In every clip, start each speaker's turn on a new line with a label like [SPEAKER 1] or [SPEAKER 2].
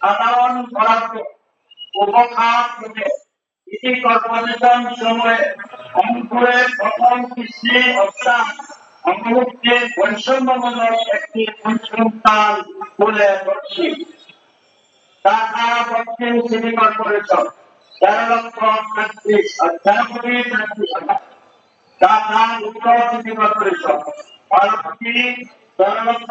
[SPEAKER 1] সাধারণ বরাদ্দ উপখাত থেকে কৃষি কর্পোরেশন সময়ে অঙ্কুরে প্রথম বৈষম্যমূলক একটি বলে ধরছি। ঢাকা দক্ষিণ সিটি কর্পোরেশন, তেরো লক্ষ তেত্রিশ তেরো কোটি তেত্রিশ উত্তর সিটি কর্পোরেশন বারো কোটি তেরো লক্ষ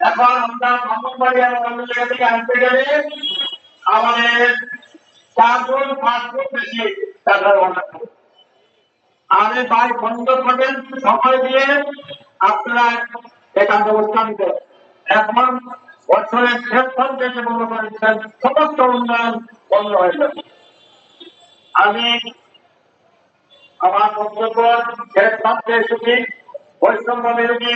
[SPEAKER 1] এখন আমরা ব্রাহ্মণবাড়ি এবং অন্য জায়গা থেকে আনতে গেলে আমাদের চারজন, পাঁচজন বেশি আমি ভাই বন্ধ করবেন সময় দিয়ে আপনারা এটা ব্যবস্থা নিতে এখন বছরের শেষ পর্যায়ে বন্ধ করে দিচ্ছেন সমস্ত উন্নয়ন বন্ধ হয়ে যাবে। আমি আমার বক্তব্য শেষ এসেছি। বৈষম্য বিরোধী